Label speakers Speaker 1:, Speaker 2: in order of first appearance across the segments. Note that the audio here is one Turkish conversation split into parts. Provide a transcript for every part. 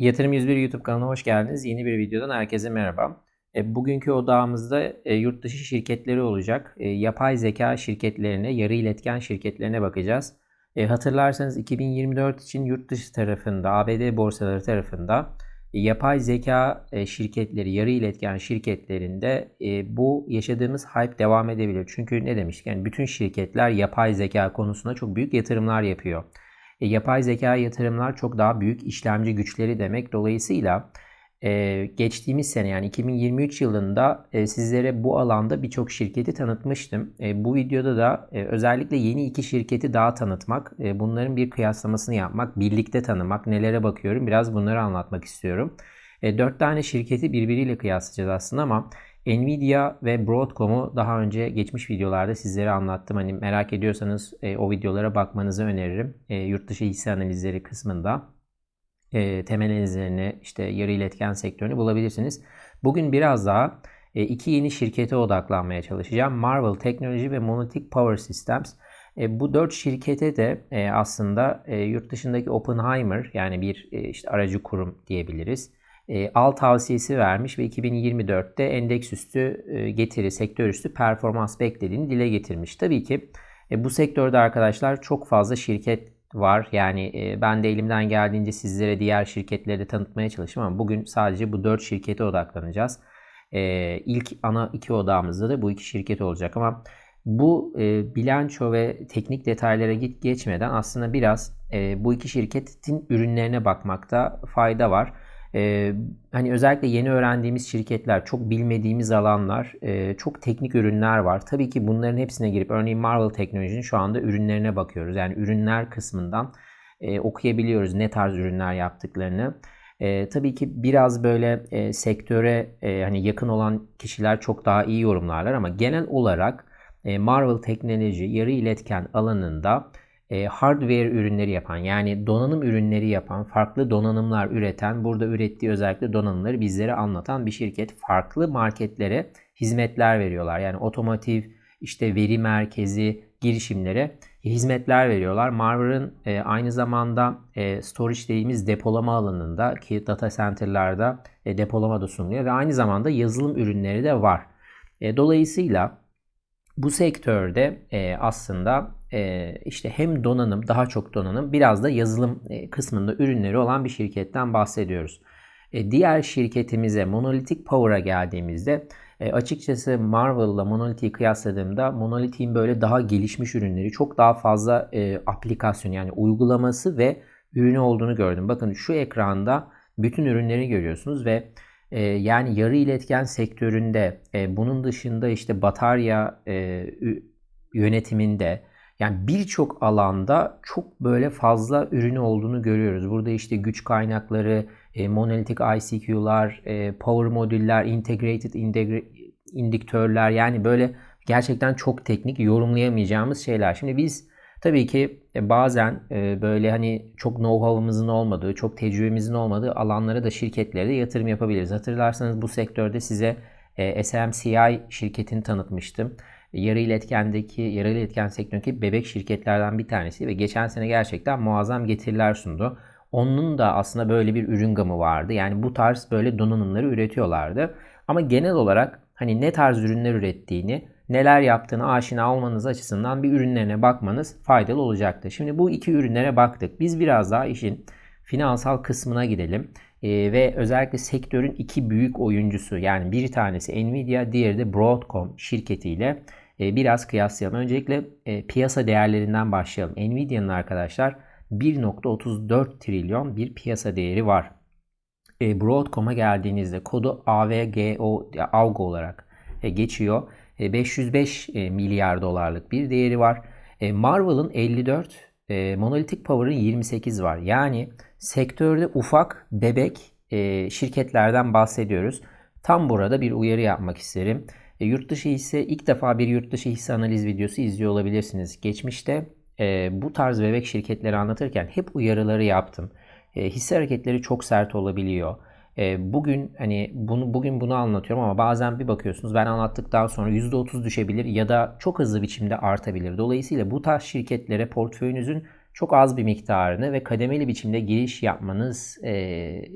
Speaker 1: Yatırım 101 YouTube kanalına hoş geldiniz. Yeni bir videodan herkese merhaba. E, bugünkü odağımızda e, yurt dışı şirketleri olacak. E, yapay zeka şirketlerine, yarı iletken şirketlerine bakacağız. E, hatırlarsanız 2024 için yurt dışı tarafında, ABD borsaları tarafında e, yapay zeka e, şirketleri, yarı iletken şirketlerinde e, bu yaşadığımız hype devam edebilir. Çünkü ne demiştik? Yani bütün şirketler yapay zeka konusunda çok büyük yatırımlar yapıyor. E, yapay zeka yatırımlar çok daha büyük işlemci güçleri demek. Dolayısıyla e, geçtiğimiz sene yani 2023 yılında e, sizlere bu alanda birçok şirketi tanıtmıştım. E, bu videoda da e, özellikle yeni iki şirketi daha tanıtmak, e, bunların bir kıyaslamasını yapmak, birlikte tanımak, nelere bakıyorum biraz bunları anlatmak istiyorum. E, 4 tane şirketi birbiriyle kıyaslayacağız aslında ama Nvidia ve Broadcom'u daha önce geçmiş videolarda sizlere anlattım. Hani merak ediyorsanız e, o videolara bakmanızı öneririm. E, yurt dışı hisse analizleri kısmında e, temel analizlerini işte yarı iletken sektörünü bulabilirsiniz. Bugün biraz daha e, iki yeni şirkete odaklanmaya çalışacağım. Marvel Technology ve Monolithic Power Systems. E, bu dört şirkete de e, aslında e, yurt dışındaki Oppenheimer yani bir e, işte aracı kurum diyebiliriz e, al tavsiyesi vermiş ve 2024'te endeks üstü e, getiri, sektör üstü performans beklediğini dile getirmiş. Tabii ki e, bu sektörde arkadaşlar çok fazla şirket var. Yani ben de elimden geldiğince sizlere diğer şirketleri de tanıtmaya çalıştım ama bugün sadece bu 4 şirkete odaklanacağız. İlk ana iki odamızda da bu iki şirket olacak ama bu bilanço ve teknik detaylara git geçmeden aslında biraz bu iki şirketin ürünlerine bakmakta fayda var. Ee, hani özellikle yeni öğrendiğimiz şirketler, çok bilmediğimiz alanlar, e, çok teknik ürünler var. Tabii ki bunların hepsine girip örneğin Marvel Teknoloji'nin şu anda ürünlerine bakıyoruz. Yani ürünler kısmından e, okuyabiliyoruz ne tarz ürünler yaptıklarını. E, tabii ki biraz böyle e, sektöre e, hani yakın olan kişiler çok daha iyi yorumlarlar ama genel olarak e, Marvel Teknoloji yarı iletken alanında e, hardware ürünleri yapan yani donanım ürünleri yapan, farklı donanımlar üreten, burada ürettiği özellikle donanımları bizlere anlatan bir şirket. Farklı marketlere hizmetler veriyorlar. Yani otomotiv, işte veri merkezi girişimlere hizmetler veriyorlar. Marver'ın e, aynı zamanda e, storage dediğimiz depolama alanında ki data center'larda e, depolama da sunuyor ve aynı zamanda yazılım ürünleri de var. E, dolayısıyla bu sektörde e, aslında işte hem donanım, daha çok donanım, biraz da yazılım kısmında ürünleri olan bir şirketten bahsediyoruz. Diğer şirketimize Monolithic Power'a geldiğimizde açıkçası Marvel'la Monolithic'i kıyasladığımda Monolithic'in böyle daha gelişmiş ürünleri, çok daha fazla aplikasyon yani uygulaması ve ürünü olduğunu gördüm. Bakın şu ekranda bütün ürünleri görüyorsunuz ve yani yarı iletken sektöründe bunun dışında işte batarya e, yönetiminde yani birçok alanda çok böyle fazla ürünü olduğunu görüyoruz. Burada işte güç kaynakları, e, monolitik ICQ'lar, e, power modüller, integrated integre, indiktörler yani böyle gerçekten çok teknik yorumlayamayacağımız şeyler. Şimdi biz tabii ki e, bazen e, böyle hani çok know-how'ımızın olmadığı, çok tecrübemizin olmadığı alanlara da şirketlere de yatırım yapabiliriz. Hatırlarsanız bu sektörde size e, SMCI şirketini tanıtmıştım yarı iletkendeki, yarı iletken sektöründeki bebek şirketlerden bir tanesi ve geçen sene gerçekten muazzam getiriler sundu. Onun da aslında böyle bir ürün gamı vardı. Yani bu tarz böyle donanımları üretiyorlardı. Ama genel olarak hani ne tarz ürünler ürettiğini, neler yaptığını aşina olmanız açısından bir ürünlerine bakmanız faydalı olacaktır. Şimdi bu iki ürünlere baktık. Biz biraz daha işin finansal kısmına gidelim. Ee, ve özellikle sektörün iki büyük oyuncusu yani bir tanesi Nvidia, diğeri de Broadcom şirketiyle biraz kıyaslayalım. Öncelikle e, piyasa değerlerinden başlayalım. Nvidia'nın arkadaşlar 1.34 trilyon bir piyasa değeri var. E, Broadcom'a geldiğinizde kodu AVGO, AVGO olarak geçiyor. 505 milyar dolarlık bir değeri var. Marvel'ın 54, Monolithic Power'ın 28 var. Yani sektörde ufak bebek şirketlerden bahsediyoruz. Tam burada bir uyarı yapmak isterim. E, yurt dışı hisse ilk defa bir yurt dışı hisse analiz videosu izliyor olabilirsiniz. Geçmişte e, bu tarz bebek şirketleri anlatırken hep uyarıları yaptım. E, hisse hareketleri çok sert olabiliyor. E, bugün hani bunu bugün bunu anlatıyorum ama bazen bir bakıyorsunuz ben anlattıktan sonra %30 düşebilir ya da çok hızlı biçimde artabilir. Dolayısıyla bu tarz şirketlere portföyünüzün çok az bir miktarını ve kademeli biçimde giriş yapmanız e,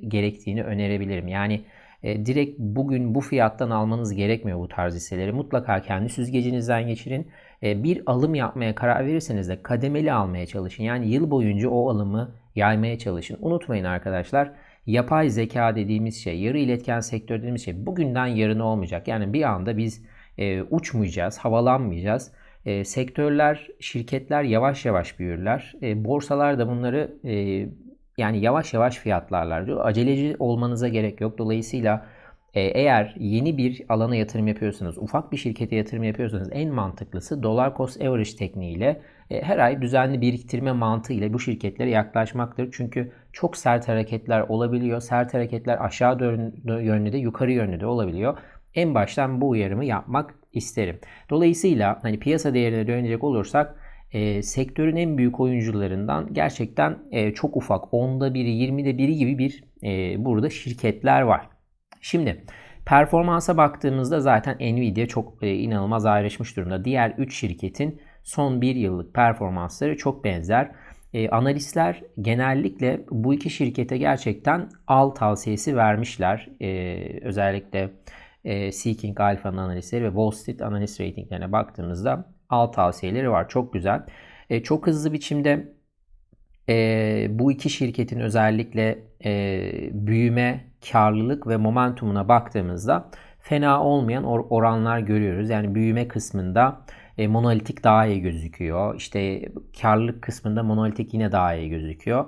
Speaker 1: gerektiğini önerebilirim. Yani e, direkt bugün bu fiyattan almanız gerekmiyor bu tarz hisseleri. Mutlaka kendi süzgecinizden geçirin. E, bir alım yapmaya karar verirseniz de kademeli almaya çalışın. Yani yıl boyunca o alımı yaymaya çalışın. Unutmayın arkadaşlar yapay zeka dediğimiz şey, yarı iletken sektör dediğimiz şey bugünden yarına olmayacak. Yani bir anda biz e, uçmayacağız, havalanmayacağız. E, sektörler, şirketler yavaş yavaş büyürler. E, borsalar da bunları e, yani yavaş yavaş fiyatlarlar. Aceleci olmanıza gerek yok. Dolayısıyla e, eğer yeni bir alana yatırım yapıyorsanız, ufak bir şirkete yatırım yapıyorsanız en mantıklısı dolar cost average tekniğiyle e, her ay düzenli biriktirme mantığıyla bu şirketlere yaklaşmaktır. Çünkü çok sert hareketler olabiliyor. Sert hareketler aşağı yönlü de yukarı yönlü de olabiliyor. En baştan bu uyarımı yapmak isterim. Dolayısıyla hani piyasa değerine dönecek olursak e, sektörün en büyük oyuncularından gerçekten e, çok ufak onda biri 20'de biri gibi bir e, burada şirketler var. Şimdi performansa baktığımızda zaten Nvidia çok e, inanılmaz ayrışmış durumda. Diğer 3 şirketin son 1 yıllık performansları çok benzer. E, analistler genellikle bu iki şirkete gerçekten al tavsiyesi vermişler. E, özellikle e, Seeking Alpha'nın analistleri ve Wall Street Analyst Rating'lerine baktığımızda al tavsiyeleri var. Çok güzel. E, çok hızlı biçimde e, bu iki şirketin özellikle e, büyüme, karlılık ve momentumuna baktığımızda fena olmayan or- oranlar görüyoruz. Yani büyüme kısmında e, monolitik daha iyi gözüküyor. İşte karlılık kısmında monolitik yine daha iyi gözüküyor.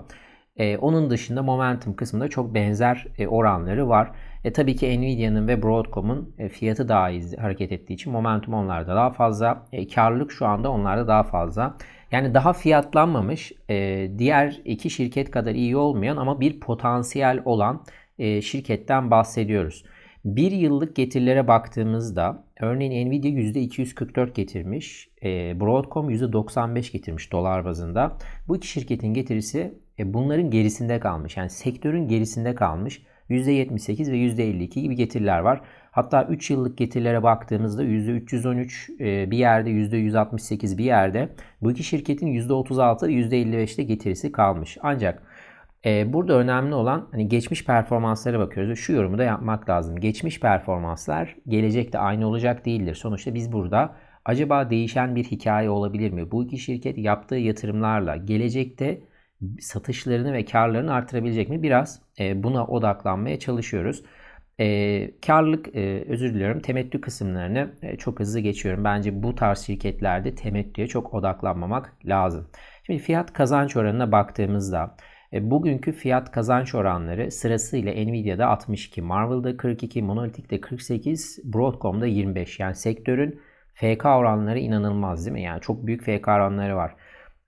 Speaker 1: E, onun dışında momentum kısmında çok benzer e, oranları var. E, tabii ki Nvidia'nın ve Broadcom'un e, fiyatı daha iyi hareket ettiği için momentum onlarda daha fazla. E, karlılık şu anda onlarda daha fazla. Yani daha fiyatlanmamış, e, diğer iki şirket kadar iyi olmayan ama bir potansiyel olan e, şirketten bahsediyoruz. Bir yıllık getirilere baktığımızda örneğin Nvidia %244 getirmiş, e, Broadcom %95 getirmiş dolar bazında. Bu iki şirketin getirisi e, bunların gerisinde kalmış. Yani sektörün gerisinde kalmış. %78 ve %52 gibi getiriler var. Hatta 3 yıllık getirilere baktığımızda %313 e, bir yerde %168 bir yerde bu iki şirketin %36 ve %55'te getirisi kalmış. Ancak e, burada önemli olan hani geçmiş performanslara bakıyoruz. Şu yorumu da yapmak lazım. Geçmiş performanslar gelecekte aynı olacak değildir. Sonuçta biz burada acaba değişen bir hikaye olabilir mi? Bu iki şirket yaptığı yatırımlarla gelecekte satışlarını ve karlarını artırabilecek mi? Biraz e, buna odaklanmaya çalışıyoruz. E, karlılık, e, özür diliyorum, temettü kısımlarını e, çok hızlı geçiyorum. Bence bu tarz şirketlerde temettüye çok odaklanmamak lazım. Şimdi fiyat kazanç oranına baktığımızda bugünkü fiyat kazanç oranları sırasıyla Nvidia'da 62, Marvel'da 42, Monolithic'te 48, Broadcom'da 25. Yani sektörün FK oranları inanılmaz değil mi? Yani çok büyük FK oranları var.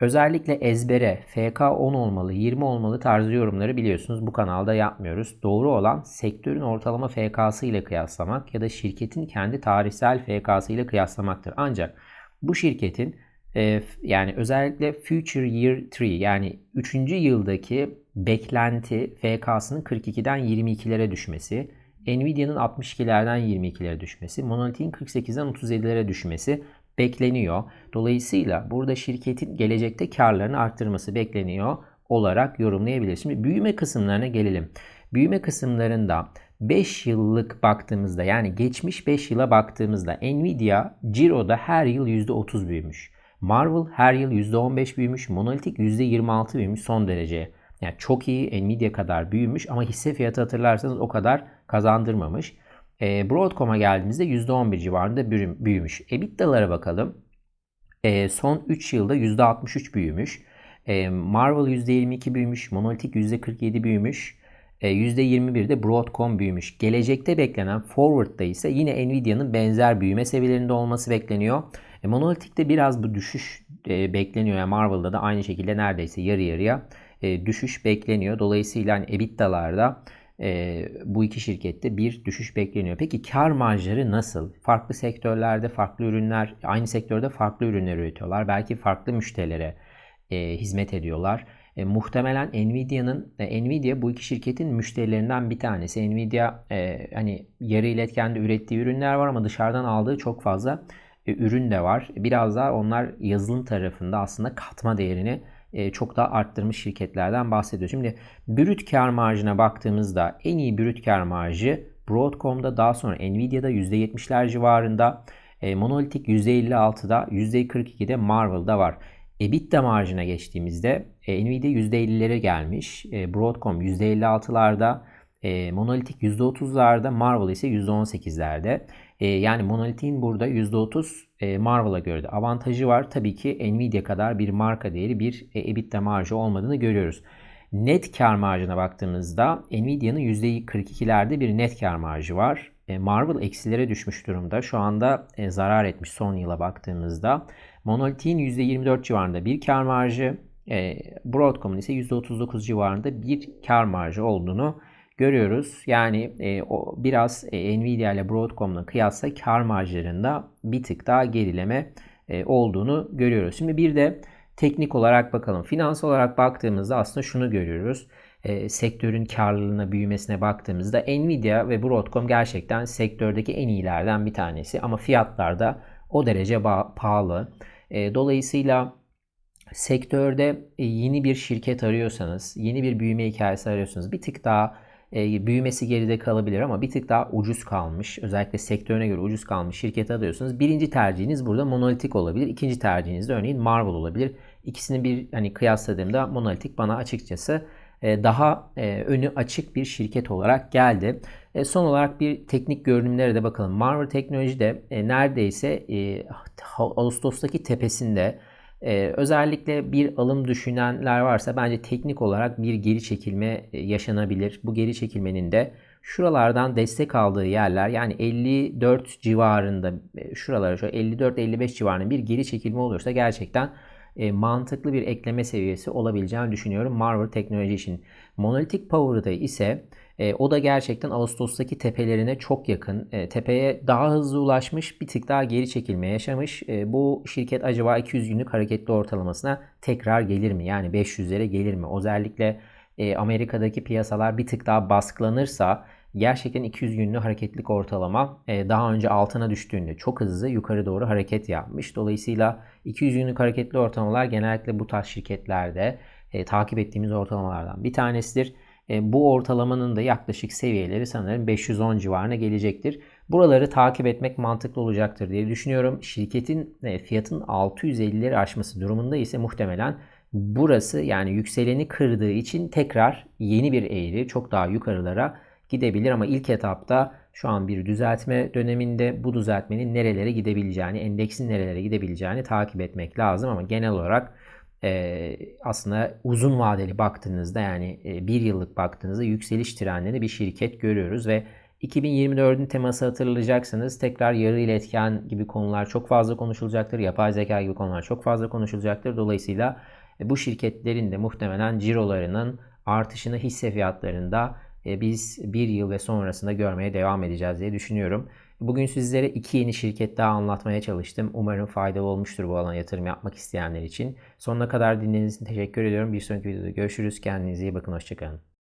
Speaker 1: Özellikle ezbere FK 10 olmalı, 20 olmalı tarzı yorumları biliyorsunuz bu kanalda yapmıyoruz. Doğru olan sektörün ortalama FK'sı ile kıyaslamak ya da şirketin kendi tarihsel FK'sı ile kıyaslamaktır. Ancak bu şirketin e, yani özellikle Future Year 3 yani 3. yıldaki beklenti FK'sının 42'den 22'lere düşmesi, Nvidia'nın 62'lerden 22'lere düşmesi, Monolith'in 48'den 37'lere düşmesi bekleniyor. Dolayısıyla burada şirketin gelecekte karlarını arttırması bekleniyor olarak yorumlayabiliriz. Şimdi büyüme kısımlarına gelelim. Büyüme kısımlarında 5 yıllık baktığımızda yani geçmiş 5 yıla baktığımızda Nvidia Ciro'da her yıl %30 büyümüş. Marvel her yıl %15 büyümüş. Monolithic %26 büyümüş son derece. Yani çok iyi Nvidia kadar büyümüş ama hisse fiyatı hatırlarsanız o kadar kazandırmamış. E, Broadcom'a geldiğimizde %11 civarında büyümüş. EBITDA'lara bakalım. E, son 3 yılda %63 büyümüş. E, Marvel %22 büyümüş. Monolithic %47 büyümüş. E, %21 de Broadcom büyümüş. Gelecekte beklenen Forward'da ise yine Nvidia'nın benzer büyüme seviyelerinde olması bekleniyor. E, Monolithic'te biraz bu düşüş e, bekleniyor. Yani Marvel'da da aynı şekilde neredeyse yarı yarıya e, düşüş bekleniyor. Dolayısıyla hani EBITDA'larda e, bu iki şirkette bir düşüş bekleniyor. Peki kar marjları nasıl? Farklı sektörlerde farklı ürünler, aynı sektörde farklı ürünler üretiyorlar. Belki farklı müşterilere e, hizmet ediyorlar. E, muhtemelen Nvidia'nın e, Nvidia bu iki şirketin müşterilerinden bir tanesi. Nvidia e, hani yarı iletkende ürettiği ürünler var ama dışarıdan aldığı çok fazla e, ürün de var. Biraz daha onlar yazılım tarafında aslında katma değerini çok daha arttırmış şirketlerden bahsediyor. Şimdi brüt kar marjına baktığımızda en iyi brüt kar marjı Broadcom'da daha sonra Nvidia'da %70'ler civarında, e, Monolithic %56'da, %42'de Marvel'da var. EBITDA marjına geçtiğimizde e, Nvidia %50'lere gelmiş. E, Broadcom %56'larda, e, Monolithic %30'larda, Marvel ise %18'lerde. E, yani Monolithic'in burada %30 e, Marvel'a göre de avantajı var. Tabii ki Nvidia kadar bir marka değeri, bir e, EBITDA marjı olmadığını görüyoruz. Net kar marjına baktığımızda Nvidia'nın %42'lerde bir net kar marjı var. E, Marvel eksilere düşmüş durumda. Şu anda e, zarar etmiş son yıla baktığımızda. Monolith'in %24 civarında bir kar marjı, e, Broadcom'un ise %39 civarında bir kar marjı olduğunu görüyoruz. Yani e, o biraz e, Nvidia ile Broadcom'la kıyasla kar marjlarında bir tık daha gerileme e, olduğunu görüyoruz. Şimdi bir de teknik olarak bakalım. Finans olarak baktığımızda aslında şunu görüyoruz. E, sektörün karlılığına, büyümesine baktığımızda Nvidia ve Broadcom gerçekten sektördeki en iyilerden bir tanesi. Ama fiyatlar da o derece pahalı. E, dolayısıyla sektörde e, yeni bir şirket arıyorsanız, yeni bir büyüme hikayesi arıyorsanız bir tık daha e, büyümesi geride kalabilir ama bir tık daha ucuz kalmış. Özellikle sektörüne göre ucuz kalmış şirket alıyorsunuz. Birinci tercihiniz burada monolitik olabilir. İkinci tercihiniz de örneğin Marvel olabilir. İkisini bir hani kıyasladığımda monolitik bana açıkçası e, daha e, önü açık bir şirket olarak geldi. E, son olarak bir teknik görünümlere de bakalım. Marvel Teknoloji de neredeyse Ağustos'taki tepesinde özellikle bir alım düşünenler varsa bence teknik olarak bir geri çekilme yaşanabilir. Bu geri çekilmenin de şuralardan destek aldığı yerler yani 54 civarında şuralara şu 54-55 civarında bir geri çekilme olursa gerçekten e, mantıklı bir ekleme seviyesi olabileceğini düşünüyorum Marvel teknoloji için. Monolitik Power'da ise e, o da gerçekten Ağustos'taki tepelerine çok yakın. E, tepeye daha hızlı ulaşmış, bir tık daha geri çekilme yaşamış. E, bu şirket acaba 200 günlük hareketli ortalamasına tekrar gelir mi? Yani 500'lere gelir mi? Özellikle e, Amerika'daki piyasalar bir tık daha baskılanırsa gerçekten 200 günlük hareketlik ortalama e, daha önce altına düştüğünde çok hızlı yukarı doğru hareket yapmış. Dolayısıyla 200 günlük hareketli ortalamalar genellikle bu tarz şirketlerde e, takip ettiğimiz ortalamalardan bir tanesidir. E, bu ortalamanın da yaklaşık seviyeleri sanırım 510 civarına gelecektir. Buraları takip etmek mantıklı olacaktır diye düşünüyorum. Şirketin fiyatın 650'leri aşması durumunda ise muhtemelen burası yani yükseleni kırdığı için tekrar yeni bir eğri çok daha yukarılara gidebilir ama ilk etapta şu an bir düzeltme döneminde bu düzeltmenin nerelere gidebileceğini, endeksin nerelere gidebileceğini takip etmek lazım ama genel olarak e, aslında uzun vadeli baktığınızda yani e, bir yıllık baktığınızda yükseliş trendinde bir şirket görüyoruz ve 2024'ün teması hatırlayacaksınız. Tekrar yarı iletken gibi konular çok fazla konuşulacaktır. Yapay zeka gibi konular çok fazla konuşulacaktır. Dolayısıyla e, bu şirketlerin de muhtemelen cirolarının artışını hisse fiyatlarında biz bir yıl ve sonrasında görmeye devam edeceğiz diye düşünüyorum. Bugün sizlere iki yeni şirket daha anlatmaya çalıştım. Umarım faydalı olmuştur bu alana yatırım yapmak isteyenler için. Sonuna kadar dinlediğiniz için teşekkür ediyorum. Bir sonraki videoda görüşürüz. Kendinize iyi bakın. Hoşçakalın.